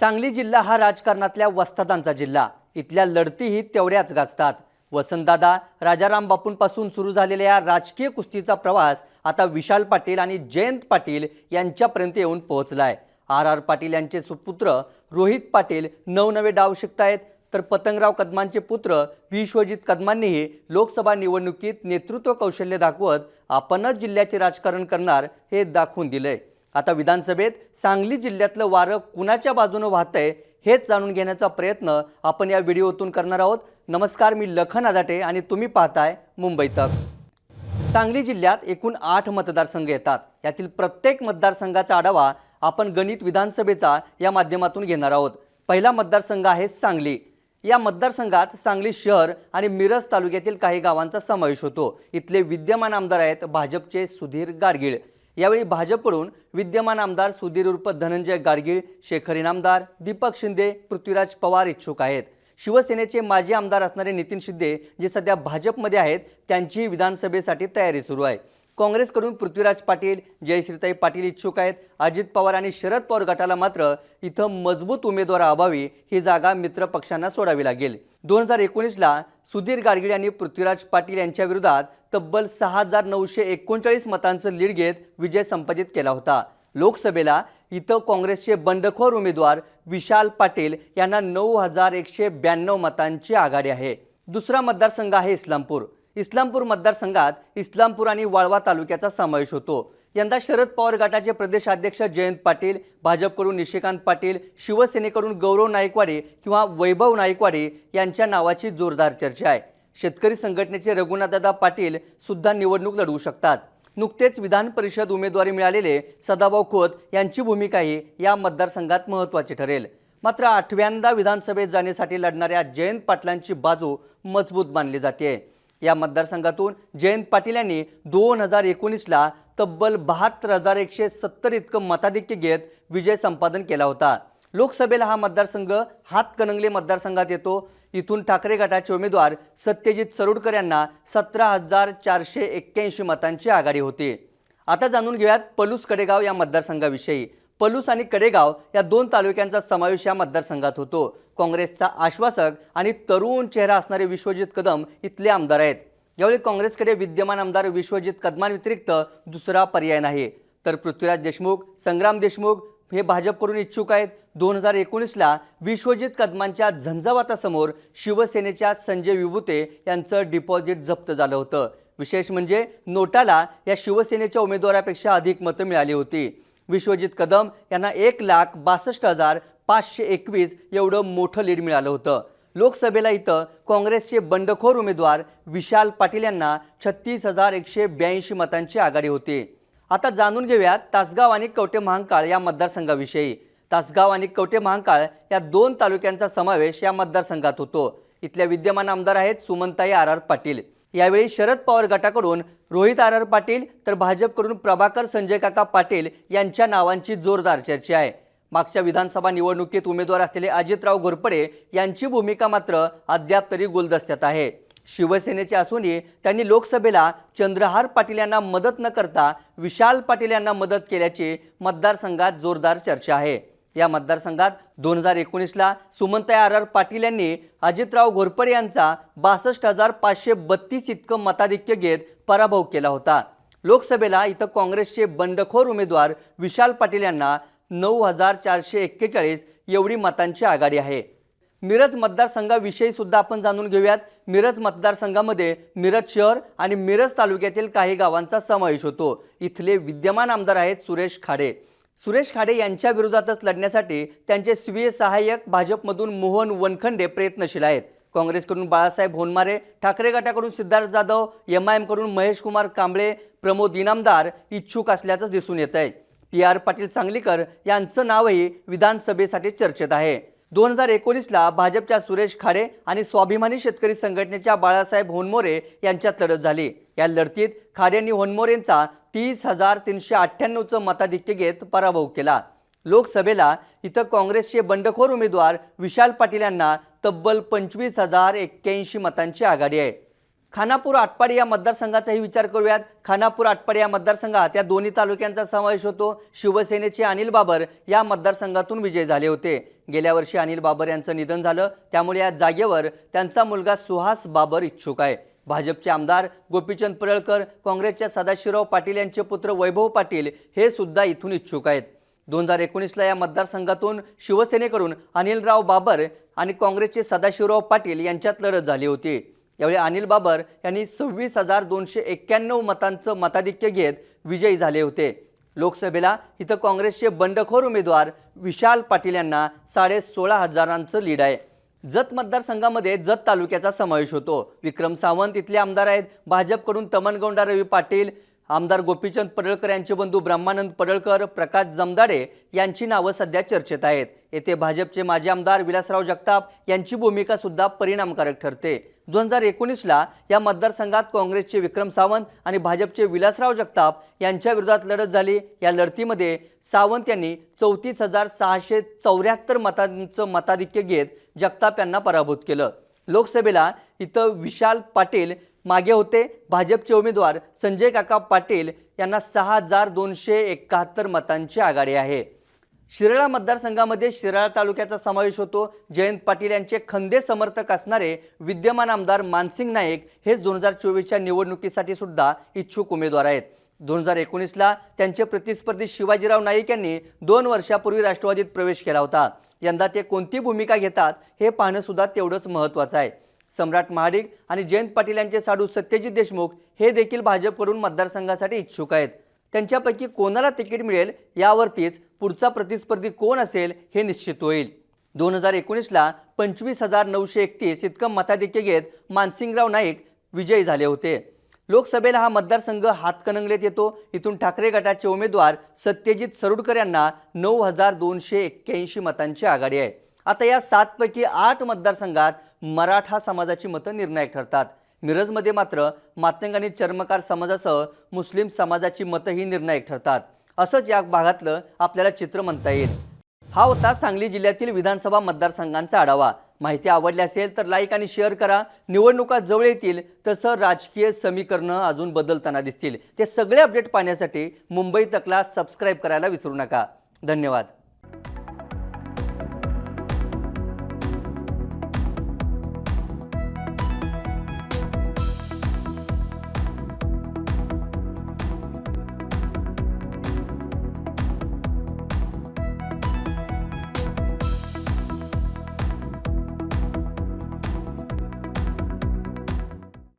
सांगली जिल्हा हा राजकारणातल्या वस्तादांचा जिल्हा. इथल्या लढतीही तेवढ्याच गाजतात. वसंतदादा राजाराम बापूंपासून सुरू झालेल्या या राजकीय कुस्तीचा प्रवास आता विशाल पाटील आणि जयंत पाटील यांच्यापर्यंत येऊन पोहोचलाय. आर आर पाटील यांचे सुपुत्र रोहित पाटील नवनवे डाव शिकतायत. तर पतंगराव कदमांचे पुत्र विश्वजित कदमांनीही लोकसभा निवडणुकीत नेतृत्व कौशल्य दाखवत आपणच जिल्ह्याचे राजकारण करणार हे दाखवून दिलंय. आता विधानसभेत सांगली जिल्ह्यातलं वारं कुणाच्या बाजूनं वाहतंय हेच जाणून घेण्याचा प्रयत्न आपण या व्हिडिओतून करणार आहोत. नमस्कार मी लखन आदाटे आणि तुम्ही पाहताय मुंबई तक. सांगली जिल्ह्यात एकूण आठ मतदारसंघ येतात. यातील प्रत्येक मतदारसंघाचा आढावा आपण गणित विधानसभेचा या माध्यमातून घेणार आहोत. पहिला मतदारसंघ आहे सांगली. या मतदारसंघात सांगली शहर आणि मिरज तालुक्यातील काही गावांचा समावेश होतो. इथले विद्यमान आमदार आहेत भाजपचे सुधीर गाडगीळ. यावेळी भाजपकडून विद्यमान आमदार सुधीर उर्फ धनंजय गाडगीळ शेखर इनामदार दीपक शिंदे पृथ्वीराज पवार इच्छुक आहेत. शिवसेनेचे माजी आमदार असणारे नितीन शिंदे जे सध्या भाजपमध्ये आहेत त्यांचीही विधानसभेसाठी तयारी सुरू आहे. काँग्रेसकडून पृथ्वीराज पाटील जयश्रीताई पाटील इच्छुक आहेत. अजित पवार आणि शरद पवार गटाला मात्र इथं मजबूत उमेदवार अभावी ही जागा मित्र पक्षांना सोडावी लागेल. दोन हजार एकोणीसला सुधीर गाडगीळ यांनी पृथ्वीराज पाटील यांच्या विरोधात तब्बल सहा हजार नऊशे एकोणचाळीस मतांचं लीड घेत विजय संपादित केला होता. लोकसभेला इथं काँग्रेसचे बंडखोर उमेदवार विशाल पाटील यांना नऊ हजार एकशे ब्याण्णव मतांची आघाडी आहे. दुसरा मतदारसंघ आहे इस्लामपूर. इस्लामपूर मतदारसंघात इस्लामपूर आणि वाळवा तालुक्याचा समावेश होतो. यंदा शरद पवार गटाचे प्रदेशाध्यक्ष जयंत पाटील भाजपकडून निशिकांत पाटील शिवसेनेकडून गौरव नाईकवाडे किंवा वैभव नाईकवाडे यांच्या नावाची जोरदार चर्चा आहे. शेतकरी संघटनेचे रघुनाथदादा पाटील सुद्धा निवडणूक लढवू शकतात. नुकतेच विधान परिषद उमेदवारी मिळालेले सदाभाऊ खोत यांची भूमिकाही या मतदारसंघात महत्त्वाची ठरेल. मात्र आठव्यांदा विधानसभेत जाण्यासाठी लढणाऱ्या जयंत पाटलांची बाजू मजबूत मानली जाते. या मतदारसंघातून जयंत पाटील यांनी दोन हजार एकोणीसला तब्बल बहात्तर हजार एकशे सत्तर इतकं मताधिक्य घेत विजय संपादन केला होता. लोकसभेला हा मतदारसंघ हातकणंगले मतदारसंघात येतो. इथून ठाकरे गटाचे उमेदवार सत्यजित सरोडकर यांना सतरा हजार चारशे एक्क्याऐंशी मतांची आघाडी होती. आता जाणून घेऊयात पलूस कडेगाव या मतदारसंघाविषयी. पलूस आणि कडेगाव या दोन तालुक्यांचा समावेश या मतदारसंघात होतो. काँग्रेसचा आश्वासक आणि तरुण चेहरा असणारे विश्वजित कदम इथले आमदार आहेत. यावेळी काँग्रेसकडे विद्यमान आमदार विश्वजित कदमांव्यतिरिक्त दुसरा पर्याय नाही. तर पृथ्वीराज देशमुख संग्राम देशमुख हे भाजपकडून इच्छुक आहेत. दोन हजार एकोणीसला विश्वजित कदमांच्या झंझावातासमोर शिवसेनेच्या संजय विभूते यांचं डिपॉझिट जप्त झालं होतं. विशेष म्हणजे नोटाला या शिवसेनेच्या उमेदवारापेक्षा अधिक मतं मिळाली होती. विश्वजित कदम यांना एक लाख बासष्ट हजार पाचशे एकवीस एवढं मोठं लीड मिळालं होतं. लोकसभेला इथं काँग्रेसचे बंडखोर उमेदवार विशाल पाटील यांना छत्तीस हजार एकशे ब्याऐंशी मतांची आघाडी होती. आता जाणून घेऊयात तासगाव आणि कवटे महांकाळ या मतदारसंघाविषयी. तासगाव आणि कवटे महांकाळ या दोन तालुक्यांचा समावेश या मतदारसंघात होतो. इथल्या विद्यमान आमदार आहेत सुमनताई आर आर पाटील. यावेळी शरद पवार गटाकडून रोहित आर आर पाटील तर भाजपकडून प्रभाकर संजय काका पाटील यांच्या नावांची जोरदार चर्चा आहे. मागच्या विधानसभा निवडणुकीत उमेदवार असलेले अजितराव घोरपडे यांची भूमिका मात्र अद्याप तरी गुलदस्त्यात आहे. शिवसेनेचे असूनही त्यांनी लोकसभेला चंद्रहार पाटील यांना मदत न करता विशाल पाटील यांना मदत केल्याची मतदारसंघात जोरदार चर्चा आहे. या मतदारसंघात दोन हजार एकोणीसला सुमंताई आर आर पाटील यांनी अजितराव घोरपडे यांचा बासष्ट हजार पाचशे बत्तीस इतकं मताधिक्य घेत पराभव केला होता. लोकसभेला इथं काँग्रेसचे बंडखोर उमेदवार विशाल पाटील यांना नऊ हजार चारशे एक्केचाळीस एवढी मतांची आघाडी आहे. मिरज मतदारसंघाविषयी सुद्धा आपण जाणून घेऊयात. मिरज मतदारसंघामध्ये मिरज शहर आणि मिरज तालुक्यातील काही गावांचा समावेश होतो. इथले विद्यमान आमदार आहेत सुरेश खाडे. सुरेश खाडे यांच्या विरोधातच लढण्यासाठी त्यांचे स्वीय सहाय्यक भाजपमधून मोहन वनखंडे प्रयत्नशील आहेत. काँग्रेसकडून बाळासाहेब होनमारे ठाकरे गटाकडून सिद्धार्थ जाधव एम आय एमकडून महेश कुमार कांबळे प्रमोद इनामदार इच्छुक असल्याचं दिसून येत आहे पी आर पाटील सांगलीकर यांचं नावही विधानसभेसाठी चर्चेत आहे. दोन हजार एकोणीसला भाजपच्या सुरेश खाडे आणि स्वाभिमानी शेतकरी संघटनेच्या बाळासाहेब होनमोरे यांच्यात लढत झाली. या लढतीत खाडेंनी होनमोरेंचा तीस हजार तीनशे अठ्ठ्याण्णवचं मताधिक्य घेत पराभव केला. लोकसभेला इथं काँग्रेसचे बंडखोर उमेदवार विशाल पाटील यांना तब्बल पंचवीस हजार एक्क्याऐंशी मतांची आघाडी आहे. खानापूर आटपाडी या मतदारसंघाचाही विचार करूयात. खानापूर आटपाडी या मतदारसंघात या दोन्ही तालुक्यांचा समावेश होतो. शिवसेनेचे अनिल बाबर या मतदारसंघातून विजय झाले होते. गेल्या वर्षी अनिल बाबर यांचं निधन झालं. त्यामुळे या जागेवर त्यांचा मुलगा सुहास बाबर इच्छुक आहे. भाजपचे आमदार गोपीचंद पडळकर काँग्रेसच्या सदाशिवराव पाटील यांचे पुत्र वैभव पाटील हे सुद्धा इथून इच्छुक आहेत. दोन हजार एकोणीसला या मतदारसंघातून शिवसेनेकडून अनिलराव बाबर आणि काँग्रेसचे सदाशिवराव पाटील यांच्यात लढत झाली होती. यावेळी अनिल बाबर यांनी सव्वीस हजार दोनशे एक्क्याण्णव मतांचं मताधिक्य घेत विजयी झाले होते. लोकसभेला इथं काँग्रेसचे बंडखोर उमेदवार विशाल पाटील यांना साडे सोळा हजारांचं लीड आहे. जत मतदारसंघामध्ये जत तालुक्याचा समावेश होतो. विक्रम सावंत इथले आमदार आहेत. भाजपकडून तमनगौंडा रवी पाटील आमदार गोपीचंद पडळकर यांचे बंधू ब्रह्मानंद पडळकर प्रकाश जमदाडे यांची नावं सध्या चर्चेत आहेत. येथे भाजपचे माजी आमदार विलासराव जगताप यांची भूमिका सुद्धा परिणामकारक ठरते. दोन हजार एकोणीसला या मतदारसंघात काँग्रेसचे विक्रम सावंत आणि भाजपचे विलासराव जगताप यांच्या विरोधात लढत झाली. या लढतीमध्ये सावंत यांनी चौतीस हजार सहाशे चौऱ्याहत्तर मतांचं मताधिक्य घेत जगताप यांना पराभूत केलं. लोकसभेला इथं विशाल पाटील मागे होते. भाजपचे उमेदवार संजय काका पाटील यांना सहा हजार दोनशे एकाहत्तर मतांची आघाडी आहे. शिराळा मतदारसंघामध्ये शिराळा तालुक्याचा समावेश होतो. जयंत पाटील यांचे खंदे समर्थक असणारे विद्यमान आमदार मानसिंग नाईक हेच दोन हजार चोवीसच्या निवडणुकीसाठी सुद्धा इच्छुक उमेदवार आहेत. दोन हजार एकोणीसला त्यांचे प्रतिस्पर्धी शिवाजीराव नाईक यांनी दोन वर्षापूर्वी राष्ट्रवादीत प्रवेश केला होता. यंदा ते कोणती भूमिका घेतात हे पाहणं सुद्धा तेवढंच महत्त्वाचं आहे. सम्राट महाडिक आणि जयंत पाटील यांचे साडू सत्यजित देशमुख हे देखील भाजपकडून मतदारसंघासाठी इच्छुक आहेत. त्यांच्यापैकी कोणाला तिकीट मिळेल यावरतीच पुढचा प्रतिस्पर्धी कोण असेल हे निश्चित होईल. दोन हजार एकोणीसला पंचवीस हजार नऊशे एकतीस इतकं मताधिक्य घेत मानसिंगराव नाईक विजयी झाले होते. लोकसभेला हा मतदारसंघ हातकणंगलेत येतो. इथून ठाकरे गटाचे उमेदवार सत्यजित सरुडकर यांना नऊ हजार दोनशे एक्क्याऐंशी मतांची आघाडी आहे. आता या सातपैकी आठ मतदारसंघात मराठा समाजाची मतं निर्णायक ठरतात. मिरजमध्ये मात्र मातंग आणि चर्मकार समाजासह मुस्लिम समाजाची मतंही निर्णायक ठरतात. असंच या भागातलं आपल्याला चित्र म्हणता येईल. हा होता सांगली जिल्ह्यातील विधानसभा मतदारसंघांचा आढावा. माहिती आवडली असेल तर लाईक आणि शेअर करा. निवडणुका जवळ येतील तसं राजकीय समीकरणं अजून बदलताना दिसतील. ते सगळे अपडेट पाहण्यासाठी मुंबई तकला सबस्क्राईब करायला विसरू नका. धन्यवाद.